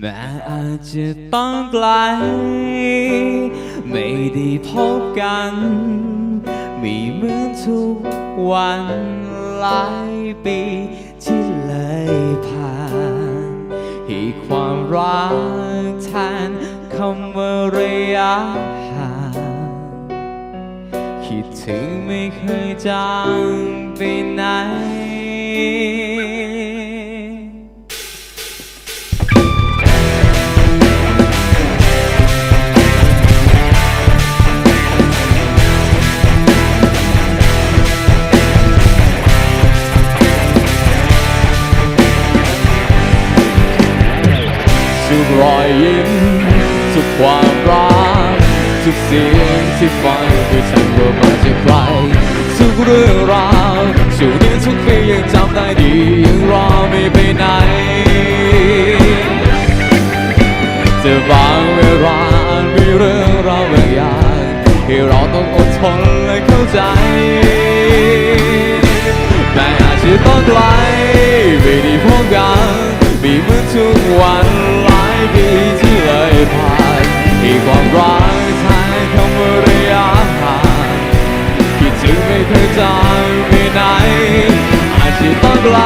แม้อาจจะต้องไกล ไม่ได้พบกันม่เหมือนทุกวันหลายปีที่เลยผ่านให้ความรักแทนคำว่าระยะห่างคิดถึงไม่เคยจางไป ทุกรอยยิ้ม ทุกความรัก ทุกเสียงที่ฟังคือฉันว่ามาจากใคร ทุกเรื่องราวช่วงนี้ทุกปียังจำได้ดียังรอไม่ไปไหนแต่บางเวลามีเรื่องราวบางอย่างที่เราต้องอดทนและเข้าใจแม้อาจจะต้องไกลไม่ได้พบกันมีเหมือนทุกวันลา ปีที่เลยผ่านมีความรักแทนคำว่าระยะห่างคิดถึงไม่เคยจางไปไหนอาจจะต้องไกล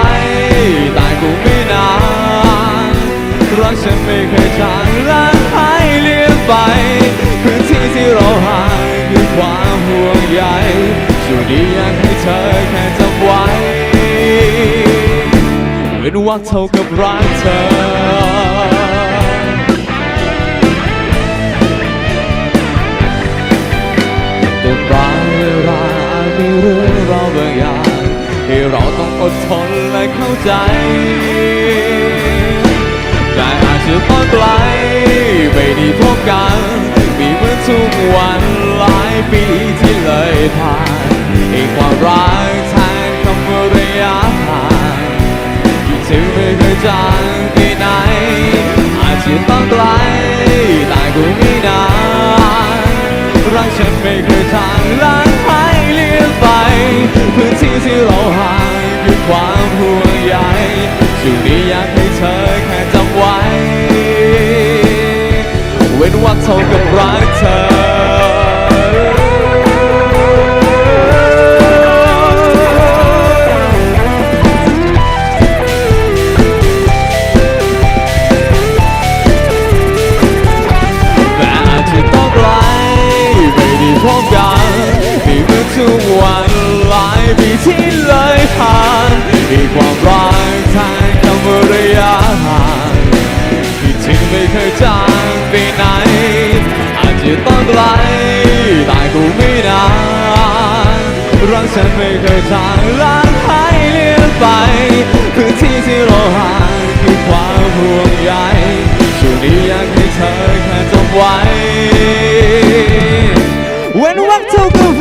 แต่คงไม่นานรักฉันไม่เคยจางและหายเลือนไปพื้นที่ที่เราห่างคือความห่วงใยช่วงนี้อยากให้เธอแค่จำไว้เว้นวักเท่ากับรักเธอ อดทนและเข้าใจ แต่อาจจะต้องไกลไม่ได้พบกัน มีเหมือนทุกวันหลายปีที่เลยผ่านให้ความรักแทนคำว่าระยะห่างคิดถึงไม่เคยจางไปไหน อาจจะต้องไกลแต่ก็ไม่นานรักฉันไม่เคยทางลา ช่งนี้อยากให้เธอแค่จำไว้ เว้นวักเท่ากับรักเธอแต่อาจจะต้องไลไม่ได้พบกันม่เมือทุกวันหลายปีที่ จางไปไหน อาจจะต้องไกลแต่ก็ไม่นานรักฉันไม่เคยจางล้างหายเลือนไปพื้นที่ที่เราห่างคือความห่วงใยช่วงนี้อยากให้เธอแค่จำไว้ เว้นวักเท่ากับ